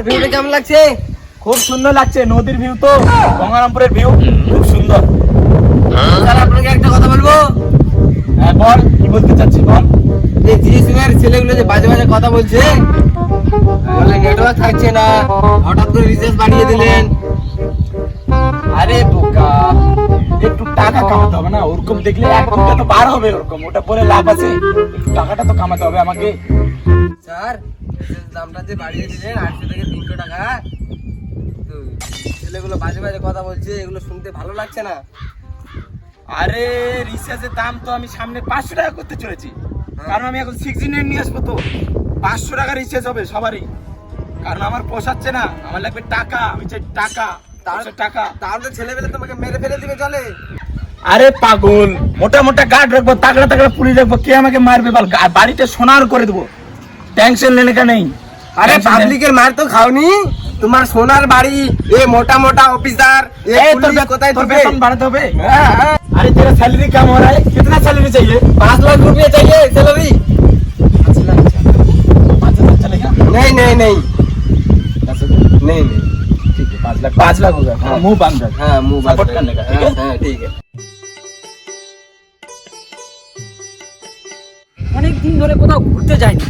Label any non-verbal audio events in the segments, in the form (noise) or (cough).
আর ভিউটা কেমন লাগছে? খুব সুন্দর লাগছে নদীর ভিউ তো। গঙ্গারামপুরের ভিউ খুব সুন্দর। স্যার আপনাকে একটা কথা বলব? হ্যাঁ বল কি বলতে চাচ্ছি বল? যে ছেলেগুলো যে বাজে বাজে কথা বলছে বলে নেটওয়ার্ক থাকছে না। হঠাৎ করে রিচার্জ বাড়িয়ে দিলেন। আরে বোকা। একটু টাকা কামাতে হবে না ওরকম দেখলে এক ঘণ্টা তো বার হবে ওরকম ওটা বলে লাভ আছে। টাকাটা তো কামাতে হবে আমাকে। স্যার দামটা যে বাড়িয়ে দিলেন আটশো থেকে তিনশো টাকা। তো ছেলেগুলো বাজে বাজে কথা বলছে এগুলো শুনতে ভালো লাগছে না। আরে রিচার্জের দাম তো আমি সামনে পাঁচশো টাকা করতে চলেছি। কারণ আমি এখন সিক্স নেট নিয়ে আসব তো। পাঁচশো টাকা রিচার্জ হবে সবারই। কারণ আমার পোষাচ্ছে না আমার লাগবে টাকা আমি চাই টাকা তার টাকা। তাহলে ছেলেবেলে তোমাকে মেরে ফেলে দিবে চলে। আরে পাগল মোটা মোটা গার্ড রাখব তাগড়া তাগড়া পুলিশ রাখব কে আমাকে মারবে বল? বাড়িটা সোনার করে দেবো। টেনশন লেনে কা নেই আরে Tension নেই। পাবলিকের মার তো খাওনি তোমার সোনার বাড়ি এ মোটা মোটা অফিসার এ ए, তোর পুলিশ বে- কোথায় তোর দিবে বেতন বাড়াতে হবে হ্যাঁ, হ্যাঁ। अरे तेरा सैलरी कम हो रहा है कितना सैलरी चाहिए पाँच लाख रुपये चाहिए सैलरी पाँच हजार चलेगा नहीं नहीं नहीं दस हजार नहीं नहीं ठीक है पाँच लाख पाँच लाख होगा हाँ। मुंह बांध रख हाँ मुंह बात Support करने का, ठीक है? हाँ ठीक है অনেক দিন ধরে কোথাও ঘুরতে যাইনি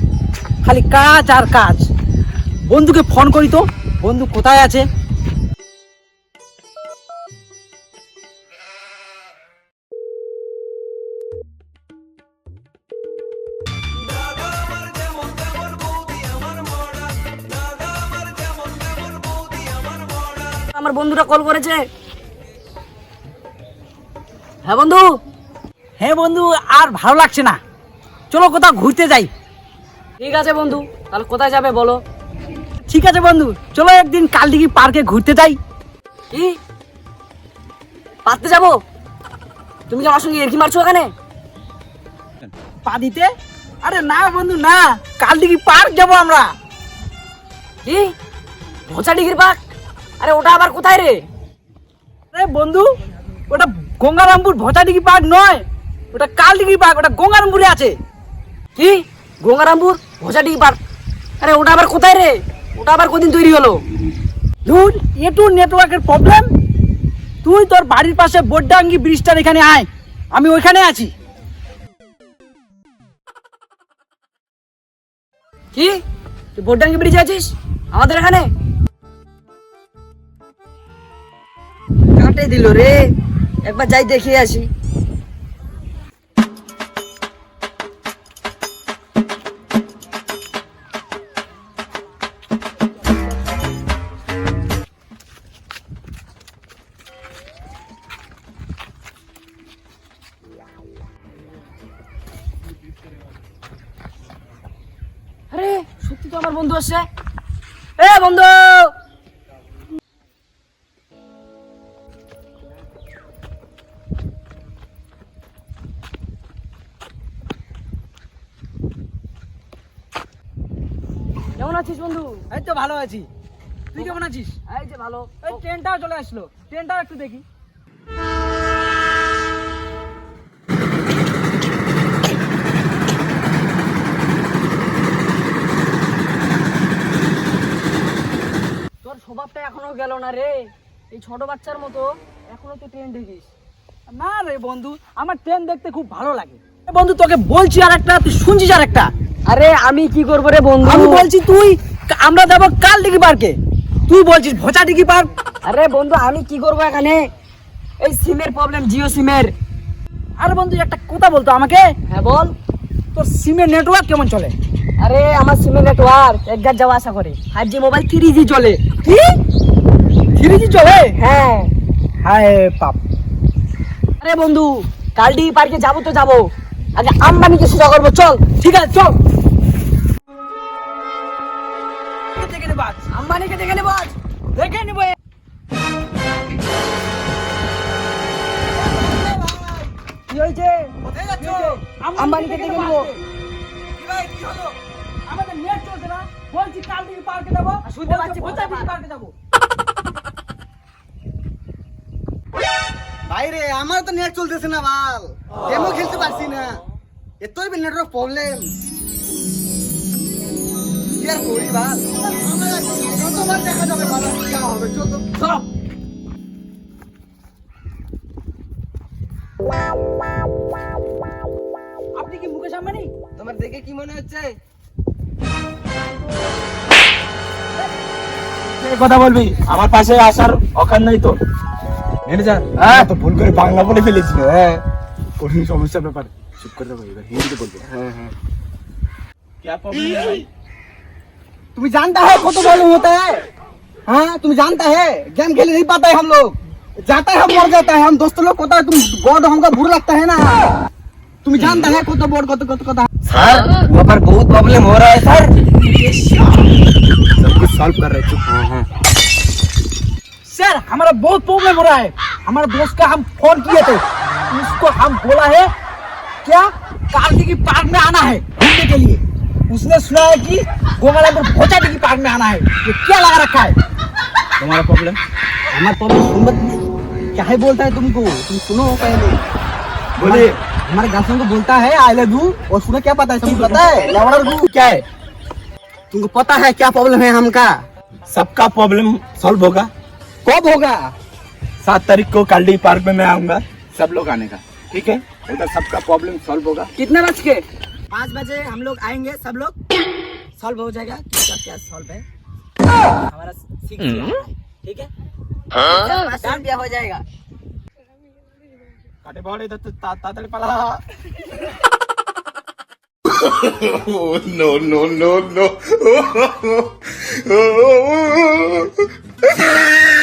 খালি কাজ আর কাজ। বন্ধুকে ফোন করি তো বন্ধু কোথায় আছে? আমার বন্ধুটা কল করেছে। হ্যাঁ বন্ধু? হ্যাঁ বন্ধু আর ভালো লাগছে না। চলো কোথাও ঘুরতে যাই। ঠিক আছে বন্ধু, তাহলে কোথায় যাবে বলো? ঠিক আছে বন্ধু, চলো একদিন কালদিঘি পার্কে ঘুরতে যাই। কি? পাততে যাব? তুমি কি আমার সঙ্গে এরকি মারছো ওখানে? পা দিতে? আরে না বন্ধু, না, কালদিঘি পার্ক যাব আমরা। কি? ভোচা ডিগ্রি পার্ক আরে ওটা আবার কোথায় রে? আরে বন্ধু, ওটা গঙ্গারামপুর ভোচাডিগি পার্ক নয়, ওটা কালদিঘি পার্ক ওটা গঙ্গারামপুরে আছে। কি? গঙ্গারামপুর? ভোচাডিগি পার্ক আরে ওটা আবার কোথায় রে? ওটা আবার কদিন তৈরি হলো? ধুর একটু নেটওয়ার্কের প্রবলেম তুই তোর বাড়ির পাশে বোড্ডাঙ্গি ব্রিজটার এখানে আয়। আমি ওইখানে আছি। কি? তুই বোড্ডাঙ্গি ব্রিজে আছিস? আমাদের এখানে? কাটে দিল রে। একবার যাই দেখে আসি। সত্যি তো আমার বন্ধু আসছে এ বন্ধু! কেমন আছিস বন্ধু? এই তো ভালো আছি। তুই কেমন আছিস? এই যে ভালো। এই ট্রেনটাও চলে আসলো। ট্রেনটাও একটু দেখি তোর স্বভাবটা এখনও গেল না রে। এই ছোট বাচ্চার মতো এখনও তুই ট্রেন দেখিস। না রে বন্ধু আমার ট্রেন দেখতে খুব ভালো লাগে। বন্ধু তোকে বলছি আর একটা তুই শুনছিস আর একটা আরে আমি কি করব রে বন্ধু? আমি বলছি তুই আমরা যাব কাল ডিগি পার্কে। তুই বলছিস ভোচা ডিগি পার্ক? আরে বন্ধু আমি কি করব এখানে? এই সিমের প্রবলেম জিও সিমের। আরে বন্ধু একটা কথা বলতো আমাকে। হ্যাঁ বল। তোর সিমের নেটওয়ার্ক কেমন চলে? আরে আমার সিমের নেটওয়ার্ক একবার যাওয়া আসা করে। Five G mobile three G চলে। কি? থ্রি জি চলে? হ্যাঁ। হায় পাপ আরে বন্ধু কালডি পার্কে যাব তো যাব। আগে আম্বানিকে সোজা করব চল। ঠিক আছে চল। দেখে নেব। আম্বানিকে দেখে নেব দেখে নেব কি হয়েছে? আম্বানিকে দেখে নেব আমাদের নেট চলছে না। বলছি কাল থেকে পার্কে যাব। শুনতে পাচ্ছি, কোথায় পার্কে যাব? আমার তো নেট চলতেছে না বাল। গেমও খেলতে পারছি না। এতই নেটওয়ার্ক প্রবলেম কি আর করি বাল? যতবার দেখা যাবে হবে? চল আপনি কি মুকেশ আম্বানি? তোমার দেখে কি মনে হচ্ছে? এই কথা বলবি? আমার পাশে আসার অকার নেই তো। ম্যানেজার হ্যাঁ তো ভুল করে বাংলা বলে ফেলেছিল হ্যাঁ কঠিন সমস্যার ব্যাপার চুপ করে দেবো এবার হিন্দিতে বলবো হ্যাঁ হ্যাঁ क्या प्रॉब्लम है भाई तुम्हें जानता है कत मालूम होता है हाँ तुम जानता है गेम खेल नहीं पाता है हम लोग जाता है मर जाता है हम दोस्त लोग होता है तुम बोर्ड हमको बुरा लगता है ना तुम जानता है कत बोर्ड कत कत कत सर वहाँ पर बहुत प्रॉब्लम हो रहा है सर सब कुछ सॉल्व कर रहे चुप हाँ हाँ सर हमारा बहुत प्रॉब्लम हो रहा है। हमारे दोस्त का हम फ़ोन किए थे। उसको हम बोला है क्या कार्तिक की पार्क में आना है घूमने के लिए? उसने सुना है कि गोगालमपुर भोजा की पार्क में आना है। ये क्या लगा रखा है? तुम्हारा प्रॉब्लम हमारा प्रॉब्लम सुन मत क्या है बोलता है तुमको? तुम सुनो पहले। बोलिए। हमारे गर्लफ्रेंड को बोलता है आई लव यू और सुनो क्या पता है तुमको पता है? लवड़ा रू क्या है? तुमको पता है क्या प्रॉब्लम है हमका? सबका प्रॉब्लम सॉल्व होगा। कब होगा? सात तारीख को कालडी पार्क में मैं आऊँगा। सब लोग आने का। ठीक है? उधर सबका प्रॉब्लम सॉल्व होगा। कितने बज के? पाँच बजे हम लोग आएँगे सब लोग। सॉल्व हो जाएगा। क्या क्या सॉल्व है? हमारा सीख हम्म। ठीक है? हाँ? हो जाएगा। काटे बड़े तो तातड़ पड़ा no no no no. (laughs) (laughs)